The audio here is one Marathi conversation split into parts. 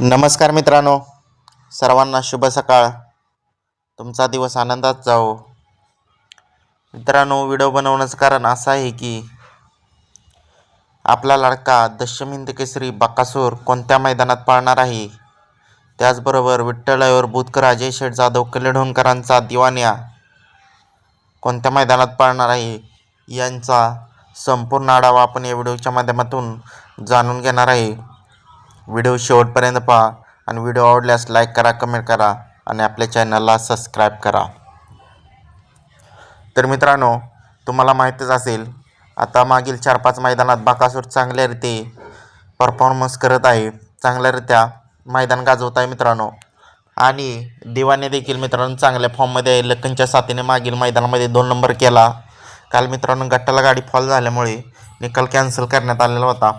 नमस्कार मित्रांनो. सर्वांना शुभ सकाळ. तुमचा दिवस आनंदात जाओ मित्रांनो व्हिडिओ बनवण्याचं कारण असं आहे की आपला लाडका दशमिंद केसरी बकासूर कोणत्या मैदानात पाळणार आहे? त्याचबरोबर विठ्ठलावर बुधकर अजय शेठ जाधव कलेढोणकरांचा दिवाण्या कोणत्या मैदानात पाळणार आहे? यांचा संपूर्ण आढावा आपण या व्हिडिओच्या माध्यमातून जाणून घेणार आहे. व्हिडिओ शेवटपर्यंत पहा आणि व्हिडिओ आवडल्यास लाईक करा कमेंट करा आणि आपल्या चॅनलला सबस्क्राईब करा. तर मित्रांनो तुम्हाला माहीतच असेल आता मागील चार पाच मैदानात बाकासूर चांगल्यारीती परफॉर्मन्स करत आहे. चांगल्यारीत्या मैदान गाजवत आहे मित्रांनो. आणि दिवाने देखील मित्रांनो चांगल्या फॉर्ममध्ये आहे लखनच्या साथीने मागील मैदानामध्ये दोन नंबर केला. काल मित्रांनो गट्टाला गाडी फॉल झाल्यामुळे निकाल कॅन्सल करण्यात आलेला होता.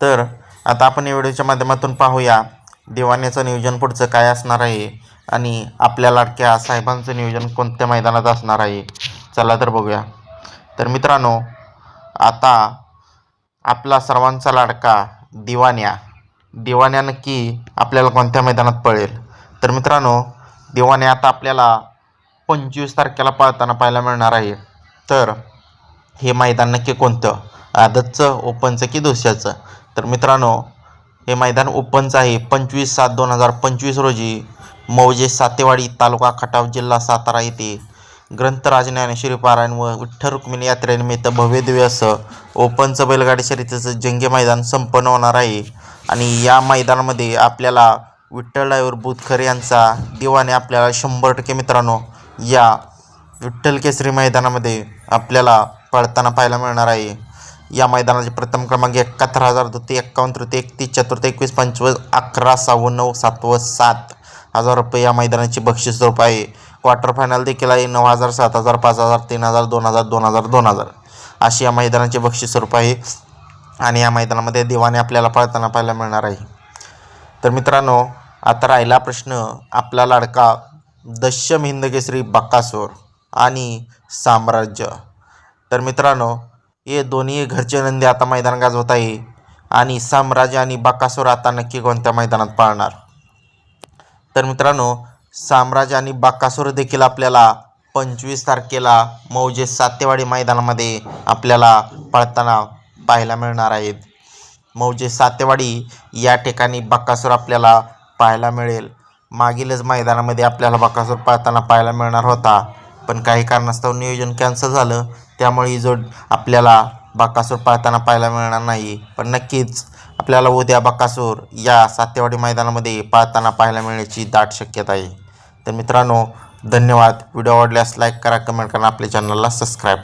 तर आता आपण या व्हिडिओच्या माध्यमातून पाहूया दिवाण्याचं नियोजन पुढचं काय असणार आहे आणि आपल्या लाडक्या साहेबांचं नियोजन कोणत्या मैदानात असणार आहे? चला तर बघूया. तर मित्रांनो आता आपला सर्वांचा लाडका दिवाण्या. दिवाण्या नक्की आपल्याला कोणत्या मैदानात पळेल? तर मित्रांनो दिवाण्या आता आपल्याला पंचवीस तारखेला पळताना पाहायला मिळणार आहे. तर हे मैदान नक्की कोणतं? आदतचं ओपनचं की दुसऱ्याचं तर मित्रांनो हे मैदान ओपनचं आहे. पंचवीस सात दोन हजार पंचवीस रोजी मौजे सातेवाडी तालुका खटाव जिल्हा सातारा येथे ग्रंथराज ज्ञानेश्वरी पारायण व विठ्ठल रुक्मिणी यात्रेनिमित्त भव्यदिव्य असं ओपनचं बैलगाडी शर्यतीचं जंगे मैदान संपन्न होणार आहे. आणि या मैदानामध्ये आपल्याला विठ्ठल डायवर बुधकर यांचा दिवाने आपल्याला शंभर टक्के मित्रांनो या विठ्ठल केसरी मैदानामध्ये आपल्याला पळताना पाहायला मिळणार आहे. या मैदानाचे प्रथम क्रमांक एकाहत्तर हजार द्वितीय एक्कावन्न तृतीय एकतीस चतुर्थ एकवीस पंचवीस अकरा सहावं नऊ सातवं सात हजार रुपये या मैदानाची बक्षीस स्वरूप आहे. क्वार्टर फायनल देखील आहे. नऊ हजार सात हजार पाच हजार तीन हजार दोन हजार दोन हजार दोन हजार. अशी या मैदानाचे बक्षीस स्वरूप आहे. आणि या मैदानामध्ये देवाने आपल्याला पळताना पाहायला मिळणार आहे. तर मित्रांनो आता राहिला प्रश्न. आपला लाडका दशम हिंदकेसरी बक्कासूर आणि साम्राज्य. तर मित्रांनो हे दोन्ही घरचे नंदी आता मैदान गाजवत आहे. आणि साम्राज्य आणि बकासूर आता नक्की कोणत्या मैदानात पाळणार? तर मित्रांनो साम्राज्य आणि बाकासूर देखील आपल्याला पंचवीस तारखेला मौजे सातेवाडी मैदानामध्ये आपल्याला पळताना पाहायला मिळणार आहेत. मौजे सातेवाडी या ठिकाणी बक्कासूर आपल्याला पाहायला मिळेल. मागीलच मैदानामध्ये आपल्याला बक्कासूर पळताना पाहायला मिळणार होता. पण काही कारणास्तव नियोजन कॅन्सल झालं. त्यामुळे ही जोड आपल्याला बाकासूर पाळताना पाहायला मिळणार नाही. पण नक्कीच आपल्याला उद्या बाकासूर या सातेवाडी मैदानामध्ये पाळताना पाहायला मिळण्याची दाट शक्यता आहे. तर मित्रांनो धन्यवाद. व्हिडिओ आवडल्यास लाईक करा कमेंट करा आपल्या चॅनलला सबस्क्राईब